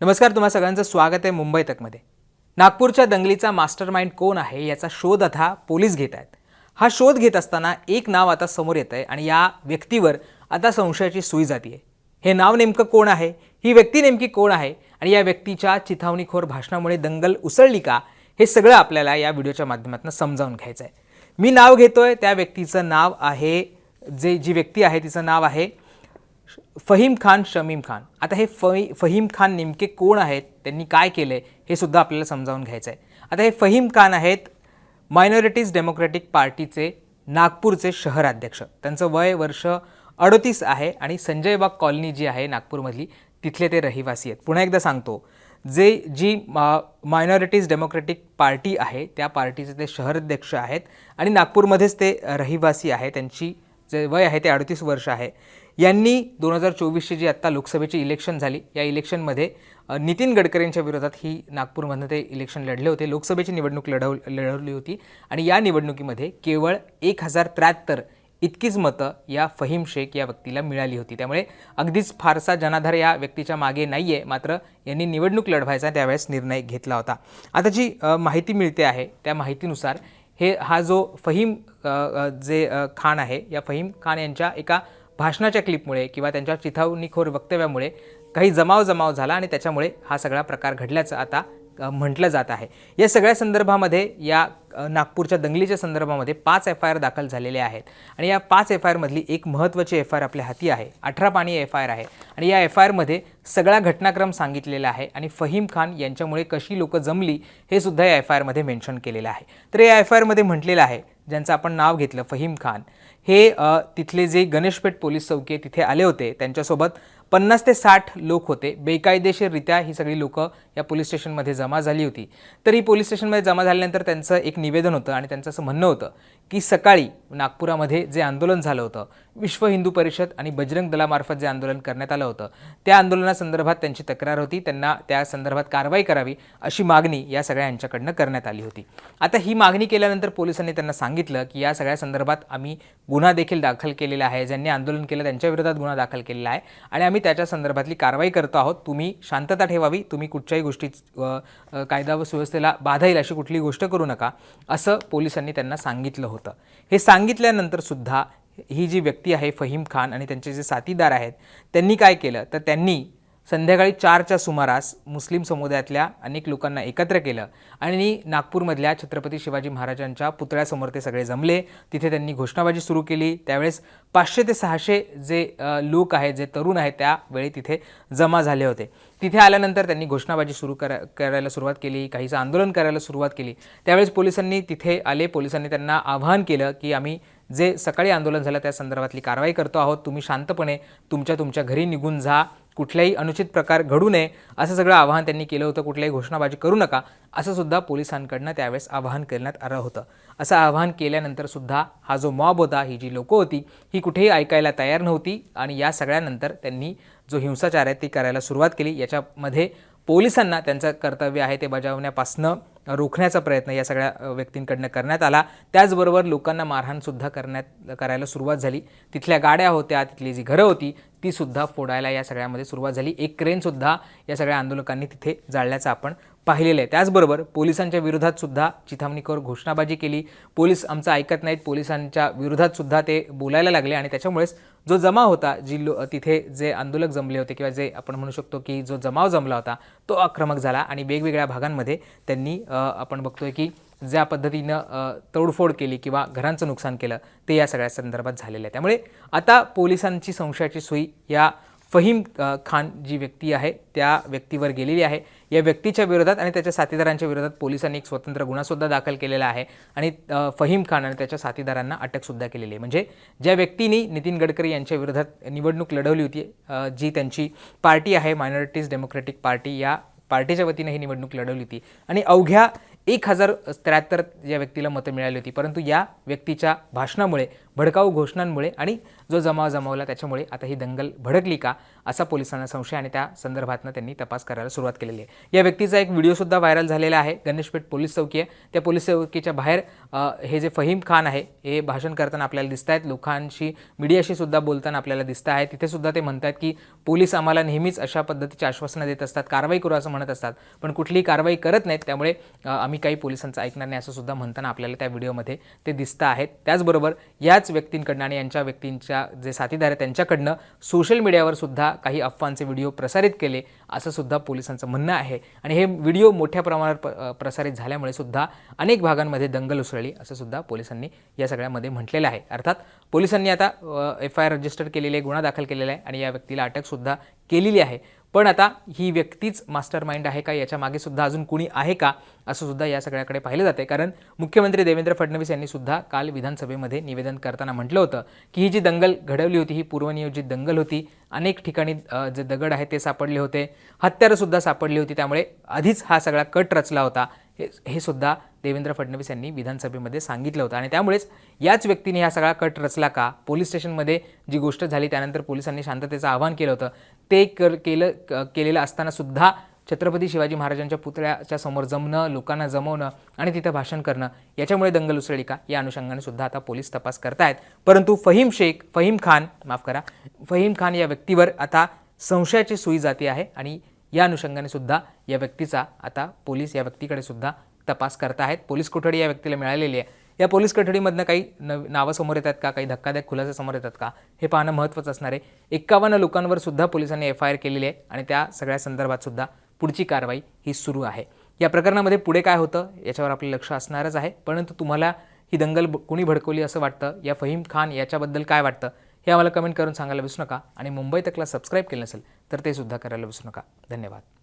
नमस्कार तुम्हा सगळ्यांचं स्वागत आहे मुंबई तकमध्ये. नागपूरच्या दंगलीचा मास्टर माइंड कोण आहे याचा शोध आता पोलीस घेत आहेत. हा शोध घेत असताना एक नाव आता समोर येत आहे आणि या व्यक्तीवर आता संशयाची सुई जाती आहे. हे नाव नेमकं कोण आहे? ही व्यक्ती नेमकी कोण आहे? आणि या व्यक्तीच्या चिथावणीखोर भाषणामुळे दंगल उसळली का? हे सगळं आपल्याला या व्हिडिओच्या माध्यमातून समजावून घ्यायचं आहे मी नाव घेतोय त्या व्यक्तीचं नाव आहे जे जी व्यक्ती आहे तिचं नाव आहे फहीम खान शमीम खान. आता हे फही फहीम खान नेमके कोण आहेत? त्यांनी काय केलं? आहे हे सुद्धा आपल्याला समजावून घ्यायचं आहे आता हे फहीम खान आहेत मायनॉरिटीज डेमोक्रॅटिक पार्टीचे नागपूरचे शहराध्यक्ष त्यांचं वय वर्ष अडतीस आहे आणि संजय बाग कॉलनी जी आहे नागपूरमधली तिथले ते रहिवासी आहेत. पुन्हा एकदा सांगतो जे जी मायनॉरिटीज डेमोक्रॅटिक पार्टी आहे त्या पार्टीचे ते शहराध्यक्ष आहेत आणि नागपूरमध्येच ते रहिवासी आहे. त्यांची जे वय आहे ते अडतीस वर्ष आहे. यांनी दोन हजार चोवीसची जी आत्ता लोकसभेची इलेक्शन झाली या इलेक्शनमध्ये नितीन गडकरींच्या विरोधात ही नागपूरमधनं ते इलेक्शन लढले होते. लोकसभेची निवडणूक लढव लढवली होती आणि या निवडणुकीमध्ये केवळ एक हजार त्र्याहत्तर इतकीच मतं या फहीम शेख या व्यक्तीला मिळाली होती. त्यामुळे अगदीच फारसा जनाधार या व्यक्तीच्या मागे नाही आहे मात्र यांनी निवडणूक लढवायचा त्यावेळेस निर्णय घेतला होता. आता जी माहिती मिळते आहे त्या माहितीनुसार हे हा जो फहीम जे खान आहे या फहीम खान यांच्या एका भाषणाच्या क्लिपमुळे किंवा त्यांच्या चिथावणीखोर वक्तव्यामुळे काही जमाव जमाव झाला आणि त्याच्यामुळे हा सगळा प्रकार घडल्याचं आता म्हटलं जात आहे. या सगळ्या संदर्भामध्ये या नागपूरच्या दंगलीच्या संदर्भामध्ये पाच एफ आय आर दाखल झालेले आहेत. आणि या पाच एफ आय आरमधली एक महत्त्वाची एफ आय आर आपल्या हाती आहे. अठरा पाणी एफ आय आर आहे. आणि या एफ आय आरमध्ये सगळा घटनाक्रम सांगितलेला आहे आणि फहीम खान यांच्यामुळे कशी लोकं जमली हे सुद्धा या एफ आय आरमध्ये मेन्शन केलेलं आहे. तर या एफ आय आरमध्ये म्हटलेलं आहे ज्यांचं आपण नाव घेतलं फहीम खान. हे तिथले जे गणेशपेठ पोलीस चौकी आहे तिथे आले होते. त्यांच्यासोबत पन्नास ते साठ लोक होते. बेकायदेशीररित्या ही सगळी लोकं या पोलीस स्टेशनमध्ये जमा झाली होती. तर ही पोलीस स्टेशनमध्ये जमा झाल्यानंतर त्यांचं एक निवेदन होतं आणि त्यांचं असं म्हणणं होतं की सकाळी नागपुरामध्ये जे आंदोलन झालं होतं विश्व हिंदू परिषद आणि बजरंग दलामार्फत जे आंदोलन करण्यात आलं होतं त्या आंदोलनासंदर्भात त्यांची तक्रार होती. त्यांना त्या संदर्भात कारवाई करावी अशी मागणी या सगळ्या यांच्याकडनं करण्यात आली होती. आता ही मागणी केल्यानंतर पोलिसांनी त्यांना सांगितलं की या सगळ्या संदर्भात आम्ही गुन्हा देखील दाखल केलेला आहे. ज्यांनी आंदोलन केलं त्यांच्याविरोधात गुन्हा दाखल केलेला आहे. आणि आम्ही त्याच्या संदर्भातली कारवाई करतो आहोत. तुम्ही शांतता ठेवावी. तुम्ही कुठच्याही गोष्टी कायदा व सुव्यवस्थेला बाधा येईल अशी कुठली गोष्ट करू नका असं पोलिसांनी त्यांना सांगितलं होतं. हे सांगितल्यानंतर सुद्धा ही जी व्यक्ती आहे फहीम खान आणि त्यांचे जे साथीदार आहेत त्यांनी काय केलं? तर त्यांनी संध्याकाळी चारच्या सुमारास मुस्लिम समुदायातल्या अनेक लोकांना एकत्र केलं आणि नागपूरमधल्या छत्रपती शिवाजी महाराजांच्या पुतळ्यासमोर ते सगळे जमले. तिथे त्यांनी घोषणाबाजी सुरू केली. त्यावेळेस पाचशे ते सहाशे जे लोक आहेत जे तरुण आहेत त्यावेळी तिथे जमा झाले होते. तिथे आल्यानंतर त्यांनी घोषणाबाजी सुरू करा करायला सुरुवात केली. काहीचं आंदोलन करायला सुरुवात केली. त्यावेळेस पोलिसांनी तिथे आले. पोलिसांनी त्यांना आवाहन केलं की आम्ही जे सकाळी आंदोलन झालं त्या संदर्भातली कारवाई करतो आहोत. तुम्ही शांतपणे तुमच्या तुमच्या घरी निघून जा. कुठल्याही अनुचित प्रकार घडू नये असं सगळं आवाहन त्यांनी केलं होतं. कुठल्याही घोषणाबाजी करू नका असं सुद्धा पोलिसांकडनं त्यावेळेस आवाहन करण्यात आलं होतं. असं आवाहन केल्यानंतर सुद्धा हा जो मॉब होता ही जी लोकं होती ही कुठेही ऐकायला तयार नव्हती आणि या सगळ्यानंतर त्यांनी जो हिंसाचार आहे ती करायला सुरुवात केली. याच्यामध्ये पोलिसांना त्यांचं कर्तव्य आहे ते बजावण्यापासनं रोखण्याचा प्रयत्न या सगळ्या व्यक्तींकडनं करण्यात आला. त्याचबरोबर लोकांना मारहाणसुद्धा करण्यात करायला सुरुवात झाली. तिथल्या गाड्या होत्या तिथली जी घरं होती ती सुद्धा फोडायला या सगळ्यामध्ये सुरुवात झाली. एक क्रेनसुद्धा या सगळ्या आंदोलकांनी तिथे जाळल्याचं आपण पाहिलेलं आहे त्याचबरोबर पोलिसांच्या विरोधात सुद्धा चिथावणीकर घोषणाबाजी केली. पोलीस आमचं ऐकत नाहीत. पोलिसांच्या विरोधात सुद्धा ते बोलायला लागले आणि त्याच्यामुळेच जो जमाव होता जी लो तिथे जे आंदोलक जमले होते किंवा जे आपण म्हणू शकतो की जो जमाव जमला होता तो आक्रमक झाला आणि वेगवेगळ्या भागांमध्ये त्यांनी आपण बघतोय की ज्या पद्धतीनं तोडफोड केली किंवा घरांचं नुकसान केलं ते या सगळ्या संदर्भात झालेलं आहे. त्यामुळे आता पोलिसांची संशयाची सुई या फहीम खान जी व्यक्ती आहे त्या व्यक्तीवर गेलेली आहे. या व्यक्तीच्या विरोधात आणि त्याच्या साथीदारांच्या विरोधात पोलिसांनी एक स्वतंत्र गुन्हासुद्धा दाखल केलेला आहे आणि फहीम खान आणि त्याच्या साथीदारांना अटकसुद्धा केलेली आहे. म्हणजे ज्या व्यक्तीने नितीन गडकरी यांच्या विरोधात निवडणूक लढवली होती जी त्यांची पार्टी आहे मायनॉरिटीज डेमोक्रॅटिक पार्टी या पार्टीच्या वतीने ही निवडणूक लढवली होती. आणि अवघ्या एक हजार त्र्याहत्तर या व्यक्तीला मतं मिळाली होती परंतु या व्यक्तीच्या भाषणामुळे भडकाऊ घोषणांमुळे आणि जो जमाव जमावला त्याच्यामुळे आता ही दंगल भडकली का असा पोलिसांना संशय आणि त्या संदर्भातनं त्यांनी तपास करायला सुरुवात केलेली आहे. या व्यक्तीचा एक व्हिडिओसुद्धा व्हायरल झालेला आहे. गणेशपेठ पोलीस चौकी आहे. त्या पोलीस चौकीच्या बाहेर हे जे फहीम खान आहे हे भाषण करताना आपल्याला दिसत आहेत. लोकांशी मीडियाशी सुद्धा बोलताना आपल्याला दिसत आहे तिथेसुद्धा ते ते म्हणतात की पोलीस आम्हाला नेहमीच अशा पद्धतीची आश्वासनं देत असतात. कारवाई करू असं म्हणत असतात. पण कुठलीही कारवाई करत नाहीत. त्यामुळे आम्ही काही पोलिसांचं ऐकणार नाही असं सुद्धा म्हणताना आपल्याला त्या व्हिडिओमध्ये ते दिसतं आहेत. त्याचबरोबर याच व्यक्तींकडनं आणि यांच्या व्यक्तींच्या जे साथीदार आहेत त्यांच्याकडनं सोशल मीडियावर सुद्धा काही अफवांचे व्हिडिओ प्रसारित केले. असं सुद्धा पोलिसांचं म्हणणं आहे. आणि हे व्हिडिओ मोठ्या प्रमाणावर प्रसारित झाल्यामुळे सुद्धा अनेक भागांमध्ये दंगल उसळली असं सुद्धा पोलिसांनी या सगळ्यामध्ये म्हटलेलं आहे. अर्थात पोलिसांनी आता एफ आय आर रजिस्टर केलेली आहे गुन्हा दाखल केलेला आहे आणि या व्यक्तीला अटकसुद्धा केलेली आहे. पण आता ही व्यक्तीच मास्टर माइंड आहे का? याच्या मागे सुद्धा अजून कुणी आहे का? असं सुद्धा या सगळ्याकडे पाहिलं जाते. कारण मुख्यमंत्री देवेंद्र फडणवीस यांनी सुद्धा काल विधानसभेमध्ये निवेदन करताना म्हटलं होतं की ही जी दंगल घडवली होती ही पूर्वनियोजित दंगल होती अनेक ठिकाणी जे दगड आहेत ते सापडले होते. हत्यारंसुद्धा सापडली होती. त्यामुळे आधीच हा सगळा कट रचला होता. हे हे सुद्धा देवेंद्र फडणवीस यांनी विधानसभेमध्ये सांगितलं होतं. आणि त्यामुळेच याच व्यक्तीने हा सगळा कट रचला का? पोलीस स्टेशनमध्ये जी गोष्ट झाली त्यानंतर पोलिसांनी शांततेचं आवाहन केलं होतं. ते कर केलं क- केलेलं असताना सुद्धा छत्रपती शिवाजी महाराजांच्या पुतळ्याच्या समोर जमणं लोकांना जमवणं आणि तिथं भाषण करणं याच्यामुळे दंगल उसळली का? या अनुषंगाने सुद्धा आता पोलीस तपास करतायत. परंतु फहीम शेख फहीम खान माफ करा फहीम खान या व्यक्तीवर आता संशयाची सुई जाती आहे आणि या अनुषंगाने सुद्धा या व्यक्तीचा आता पोलीस या व्यक्तीकडे सुद्धा तपास करत आहेत पोलीस कोठडी या व्यक्तीला मिळालेली आहे. या पोलीस कोठडीमधनं काही नव नावं समोर येतात का? काही धक्कादायक खुलासे समोर येतात का? हे पाहणं महत्त्वाचं असणार आहे. एक्कावन्न लोकांवर सुद्धा पोलिसांनी एफ आय आर केलेली आहे आणि त्या सगळ्या संदर्भात सुद्धा पुढची कारवाई ही सुरू आहे. या प्रकरणामध्ये पुढे काय होतं याच्यावर आपलं लक्ष असणारच आहे. परंतु तुम्हाला ही दंगल ब- कोणी भडकवली असं वाटतं? या फहीम खान याच्याबद्दल काय वाटतं? हे आम्हाला कमेंट करून सांगायला विसरू नका. आणि मुंबई तकला सबस्क्राईब केलं नसेल तर ते सुद्धा करायला विसरू नका. धन्यवाद.